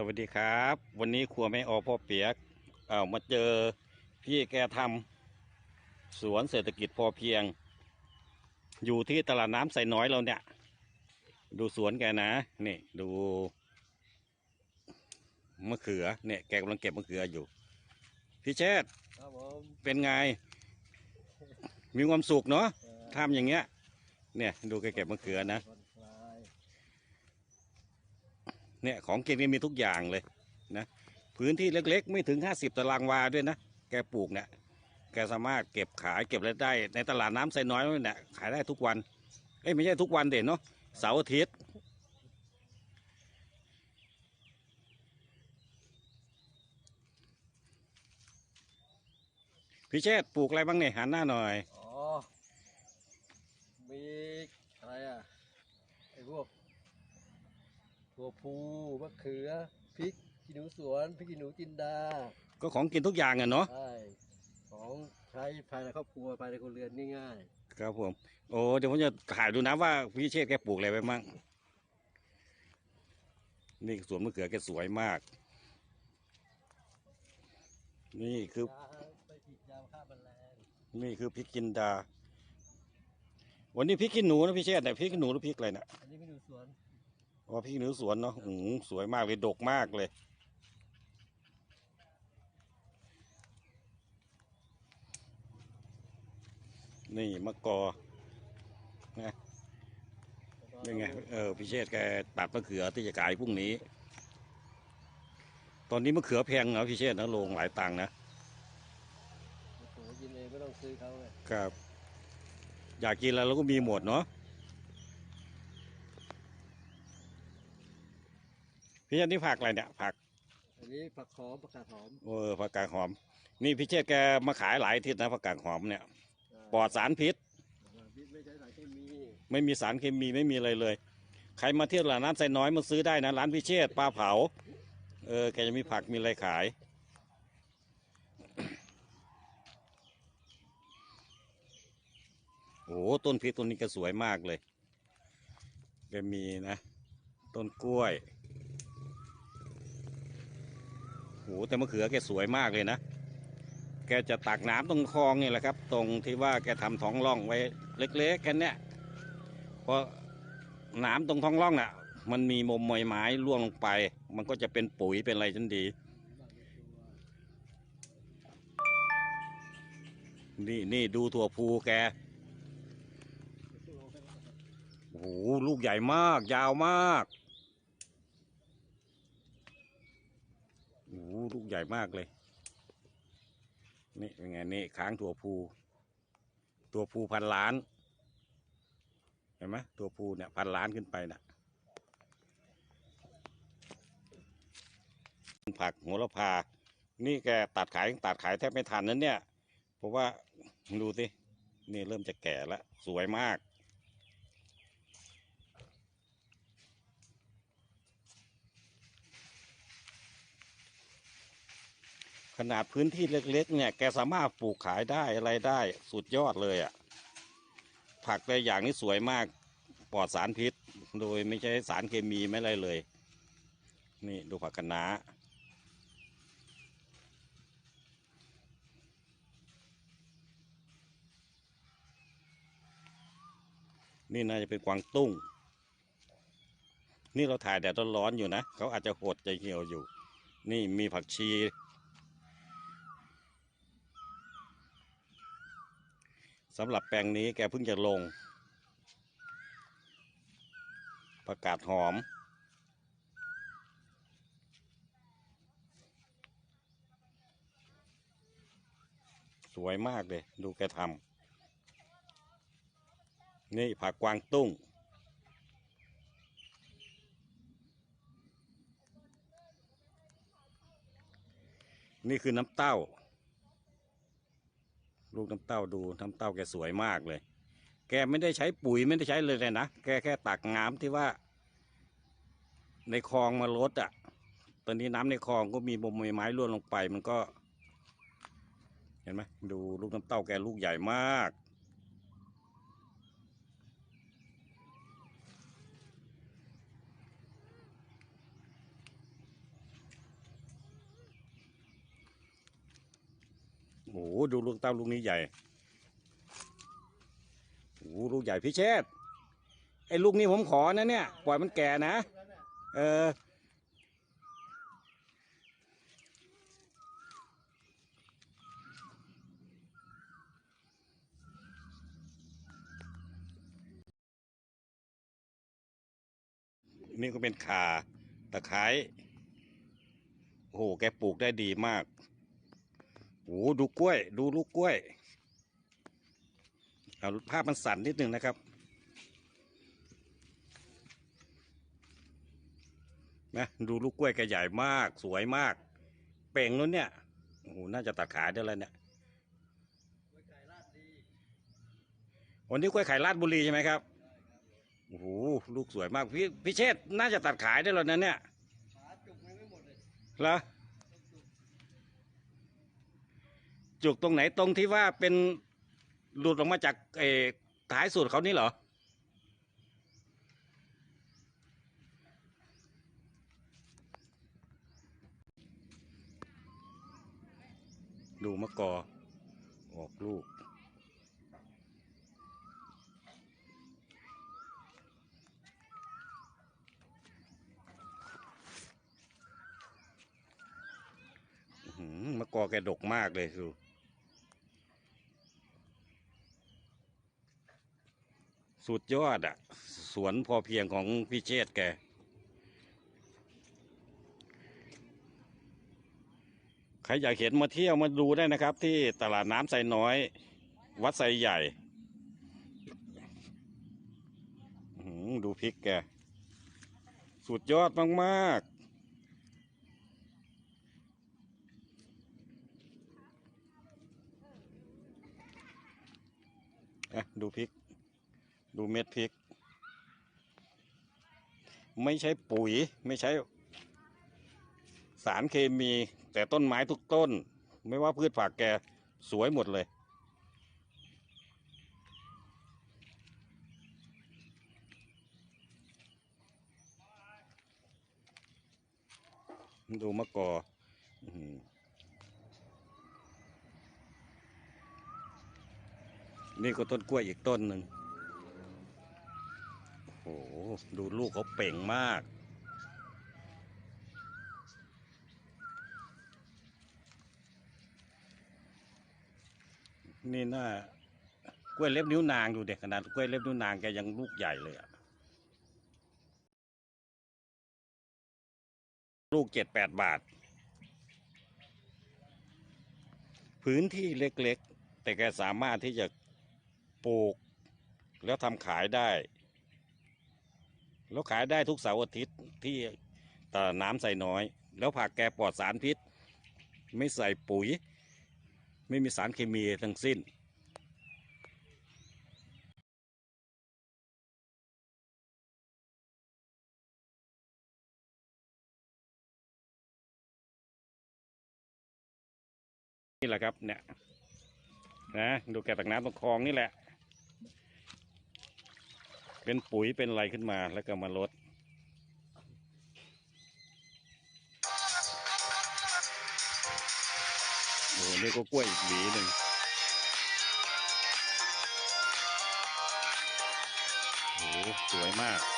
สวัสดีครับ วันนี้ครัวไม่ออพ่อเปียกเอามาเจอพี่แกทำสวนเศรษฐกิจพอเพียง อยู่ที่ตลาดน้ำใส่น้อยเราเนี่ย ดูสวนแกนะนี่ดูมะเขือเนี่ยแกกำลังเก็บมะเขืออยู่ พี่เชษฐ์ครับผมเป็นไง มีความสุขเนาะเอ่อทำอย่างเงี้ย เนี่ยดูแกเก็บมะเขือนะผ่อนคลาย เนี่ยของกินนี่มีทุกอย่างเลยนะพื้นที่เล็กๆ ไม่ถึงห้าสิบตารางวาด้วยนะ แกปลูกเนี่ยแกสามารถเก็บขายเก็บรายได้ในตลาดน้ำไซน้อยเนี่ยขายได้ทุกวันเอ้ยไม่ใช่ทุกวันเด่นเนาะเสาร์อาทิตย์พี่เชษฐ์ปลูกอะไรบ้างเนี่ยหันหน้าหน่อยอ๋อมีอะไรอะไอ้พวก ถั่วพูมะเขือพริกขี้หนูสวนพริกขี้หนูจินดาก็ของกินทุกอย่างอะเนาะใช่ของใช้ภายในครอบครัวภายในครัวเรือนง่ายครับผม โอ้เดี๋ยวผมจะถ่ายดูนะว่าพี่เชษฐ์แกปลูกอะไรไปมั่งนี่สวนมะเขือแกสวยมาก นี่ๆคือยาไปฉีดยาฆ่าแมลงนี่คือพริกจินดา วันนี้พริกขี้หนูนะพี่เชษฐ์แต่ยพริกขี้หนูหรือพริกอะไรนะอันนี้ไม่ดูสวน อ๋อพริกขี้หนูสวนเนาะอืมสวยมากเลยดกมากเลย นี่มะกอแล้วก็เป็นไงเออพี่เชษฐ์แกตัดมะเขือที่จะขายพรุ่งนี้ ตอนนี้มะเขือแพงนะพี่เชษฐ์นะโลงหลายตังค์นะมะเขือกินเองไม่ต้องซื้อเขาเลยครับ อยากกินอะไรเราก็มีหมดเนาะ พี่เชษฐ์นี่ผักอะไรเนี่ยผัก อันนี้ผักหอมผักกาดหอมเออผักกาดหอม นี่พี่เชษฐ์แกมาขายหลายอาทิศนะผักกาดหอมเนี่ยปลอดสารพิษ ไม่ใช้สารเคมีไม่มีสารเคมีไม่มีอะไรเลย ใครมาเที่ยวตลาดน้ำไซน้อยมาซื้อได้นะร้านพิเชษปลาเผา เออแกจะมีผักมีอะไรขายโอ้โหต้นพริกต้นนี้ก็สวยมากเลยแกมีนะ ต้นกล้วยโอ้โหแต่มะเขือแกสวยมากเลยนะ แกจะตักน้ำตรงคลองนี่แหละครับ ตรงที่ว่าแกทำท้องร่องไว้เล็กๆแค่เนี้ยเพราะน้ำตรงท้องร่องน่ะ มันมีมุมไม้ไม้ร่วงลงไป มันก็จะเป็นปุ๋ยเป็นอะไรจันดี นี่นี่ดูถั่วพูแกโอ้โหลูกใหญ่มาก ยาวมากโอ้โห ลูกใหญ่มากเลย นี่เป็นไงนี่ค้างถั่วพูตัวพูพันล้าน เห็นไหมตัวพูเนี่ยพันล้านขึ้นไปน่ะผักโหระพา นี่แกตัดขายตัดขายแทบไม่ทันนั้นเนี่ย เพราะว่าดูสิ นี่เริ่มจะแก่แล้ว สวยมาก ขนาดพื้นที่เล็กๆ เนี่ย แกสามารถปลูกขายได้อะไรได้สุดยอดเลยอะ่ะ ผักแต่อย่างนี้สวยมากปลอดสารพิษ โดยไม่ใช้สารเคมีไม่อะไรเลย นี่ดูผักคะน้านี่น่าจะเป็นกวางตุ้ง นี่เราถ่ายแดดร้อนๆอยู่นะ เขาอาจจะหดจะเหี่ยวอยู่ นี่มีผักชี สำหรับแปลงนี้แกเพิ่งจะลงประกาศหอม สวยมากเลย ดูแกทำนี่ผักกวางตุ้ง นี่คือน้ำเต้า ลูกน้ำเต้าดูน้ำเต้าแกสวยมากเลย แกไม่ได้ใช้ปุ๋ยไม่ได้ใช้เลยเลยนะ แกแค่ตักน้ำที่ว่า ในคลองมาลดอะ ตอนนี้น้ำในคลองก็มีบมไม้ร่วนลงไปมันก็ เห็นไหมดูลูกน้ำเต้าแกลูกใหญ่มาก โอ้โห ดูลูกเต้าลูกนี้ใหญ่โอ้ลูกใหญ่พี่เชษไอ้ลูกนี้ผมขอนะเนี่ย ปล่อยมันแก่นะ เออ นี่ก็เป็นขาตะไคร้โอ้โห แกปลูกได้ดีมาก โอ้โหดูกล้วย ดูลูกกล้วยเอาภาพมันสั่นนิดหนึ่งนะครับ นะดูลูกกล้วยแกใหญ่มาก สวยมาก เป่งนู้นเนี่ยโอ้โหน่าจะตัดขายได้แล้วเนี่ยวันนี้กล้วยไข่ลาดบุรีใช่ไหมครับโอ้โหลูกสวยมากพี่พี่เชษฐ์น่าจะตัดขายได้แล้วนะเนี่ยขาจุกยังไม่หมดเลย เหรอ จุกตรงไหนตรงที่ว่าเป็นหลุดออกมาจากเอท้ายสุดเขานี่เหรอ ดูมะกอ ออกลูกมะกอแกดกมากเลยคือ สุดยอดอะสวนพอเพียงของพี่เชษแก ใครอยากเห็นมาเที่ยวมาดูได้นะครับ ที่ตลาดน้ำไซน้อย วัดไซใหญ่ดูพริกแก สุดยอดมากๆดูพริก ดูเม็ดพริก ไม่ใช่ปุ๋ยไม่ใช้ สารเคมี แต่ต้นไม้ทุกต้น ไม่ว่าพืชผักแกสวยหมดเลย ดูมะกออื้อหือนี่ก็ต้นกล้วยอีกต้นหนึ่ง ดูลูกเขาเป่งมาก นี่น่ากล้วยเล็บนิ้วนางดูเด็กขนาดกล้วยเล็บนิ้วนางแกยังลูกใหญ่เลยอะลูกเจ็ดแปดบาท พื้นที่เล็กๆ แต่แกสามารถที่จะปลูกแล้วทำขายได้ แล้วขายได้ทุกเสาร์อาทิตย์ที่ตลาดน้ำใส่น้อย แล้วผักแกปลอดสารพิษ ไม่ใส่ปุ๋ย ไม่มีสารเคมีทั้งสิ้นนี่แหละครับเนี่ยนะดูแกตักน้ำตรงคลองนี่แหละ เป็นปุ๋ยเป็นอะไรขึ้นมาแล้วก็มาลดโอ้โหนี่ก็กล้วยอีกหวีหนึ่งโอ้สวยมาก